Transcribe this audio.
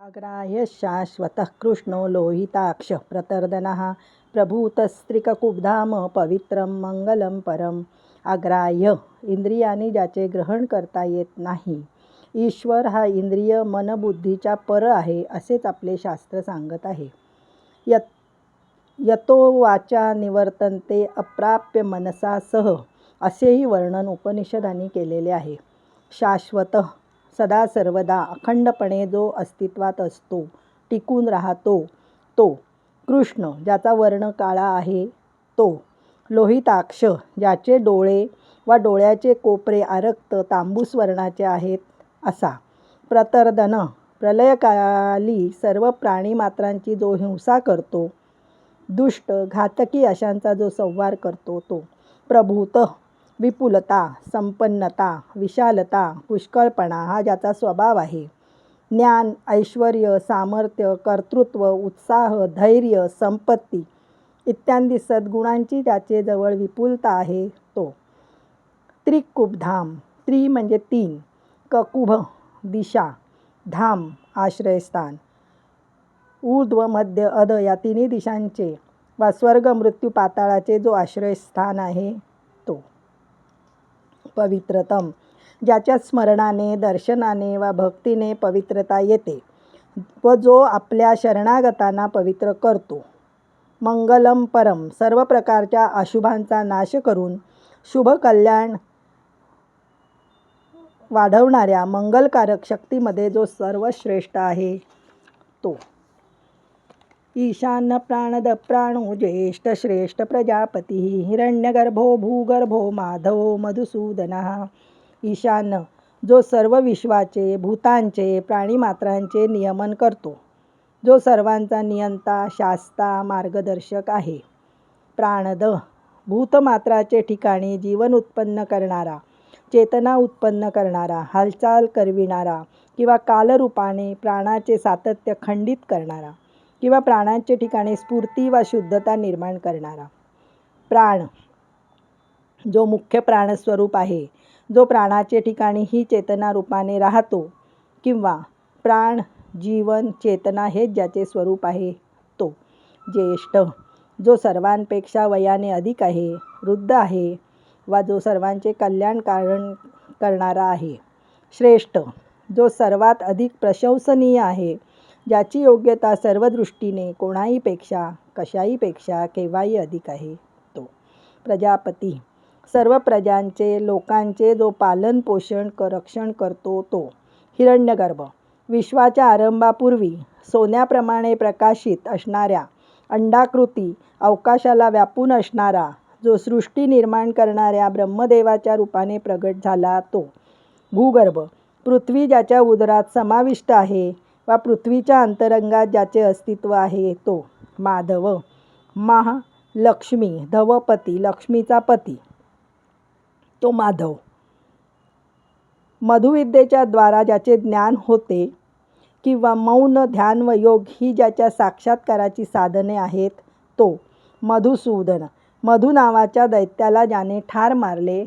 अग्राह्य शाश्वतः कृष्णो लोहिताक्ष प्रतर्दनः प्रभूतस्त्रिककुब्धाम पवित्रं मंगलं परम। अग्राह्य इंद्रियाने ज्याचे ग्रहण करता येत नाही ईश्वर हा इंद्रिय मनबुद्धीच्या पर आहे असेच आपले शास्त्र सांगत आहे। यत यतो वाचा निवर्तनते अप्राप्य मनसासह असेही वर्णन उपनिषदांनी केलेले आहे। शाश्वत सदा सर्वदा अखंडपणे जो अस्तित्वात असतो टिकून राहतो तो कृष्ण ज्याचा वर्ण काळा आहे तो लोहिताक्ष ज्याचे डोळे वा डोळ्याचे कोपरे आरक्त तांबूस वर्णाचे आहेत असा प्रतर्दन प्रलयकाली सर्व प्राणीमात्रांची जो हिंसा करतो दुष्ट घातकी अशांचा जो संवार करतो तो प्रभूत विपुलता संपन्नता विशालता पुष्कळपणा हा ज्याचा स्वभाव आहे. ज्ञान ऐश्वर सामर्थ्य कर्तृत्व उत्साह धैर्य संपत्ती इत्यादी सद्गुणांची ज्याचे जवळ विपुलता आहे तो. त्रिकुबधाम त्रि म्हणजे तीन ककुभ दिशा धाम आश्रयस्थान. ऊर्ध्व मध्य अध या तिन्ही दिशांचे वा स्वर्ग मृत्यू पाताळाचे जो आश्रयस्थान आहे पवित्रतम ज्याच्या स्मरणाने दर्शनाने वा भक्तीने पवित्रता येते व जो आपल्या शरणागतांना पवित्र करतो. मंगलम परम सर्व प्रकारच्या अशुभांचा नाश करून शुभ कल्याण वाढवणाऱ्या मंगलकारक शक्तीमध्ये जो सर्वश्रेष्ठ आहे तो. ईशान प्राणद प्राणो ज्येष्ठ श्रेष्ठ प्रजापती हिरण्यगर्भो भूगर्भो माधवो मधुसूदनः। ईशान जो सर्व विश्वाचे भूतांचे प्राणीमात्रांचे नियमन करतो जो सर्वांचा नियंता शास्ता मार्गदर्शक आहे. प्राणद भूतमात्राचे ठिकाणी जीवन उत्पन्न करणारा चेतना उत्पन्न करणारा हालचाल करविणारा किंवा कालरूपाने प्राणाचे सातत्य खंडित करणारा किंवा प्राणांचे ठिकाणी स्फूर्ती वा शुद्धता निर्माण करणारा. प्राण. जो मुख्य प्राणस्वरूप आहे जो प्राणाचे ठिकाणी ही चेतना रूपाने राहतो किंवा प्राण जीवन चेतना हेच ज्याचे स्वरूप आहे तो ज्येष्ठ. जो सर्वांपेक्षा वयाने अधिक आहे वृद्ध आहे वा जो सर्वांचे कल्याण कारण करणारा आहे. श्रेष्ठ. जो सर्वात अधिक प्रशंसनीय आहे ज्याची योग्यता सर्व दृष्टीने कोणाहीपेक्षा कशाहीपेक्षा केव्हाही अधिक आहे तो प्रजापती. सर्व प्रजांचे लोकांचे जो पालन पोषण क रक्षण करतो तो हिरण्यगर्भ. विश्वाच्या आरंभापूर्वी सोन्याप्रमाणे प्रकाशित असणाऱ्या अंडाकृती अवकाशाला व्यापून असणारा जो सृष्टी निर्माण करणाऱ्या ब्रह्मदेवाच्या रूपाने प्रगट झाला तो भूगर्भ. पृथ्वी ज्याच्या उदरात समाविष्ट आहे वा पृथ्वीच्या अंतरंगात ज्याचे अस्तित्व आहे तो माधव. महालक्ष्मी धवपती लक्ष्मीचा पती. तो माधव. मधुविद्येच्या द्वारा ज्याचे ज्ञान होते किंवा मौन ध्यान व योग ही ज्याच्या साक्षात्काराची साधने आहेत तो मधुसूदन. मधु नावाच्या दैत्याला ज्याने ठार मारले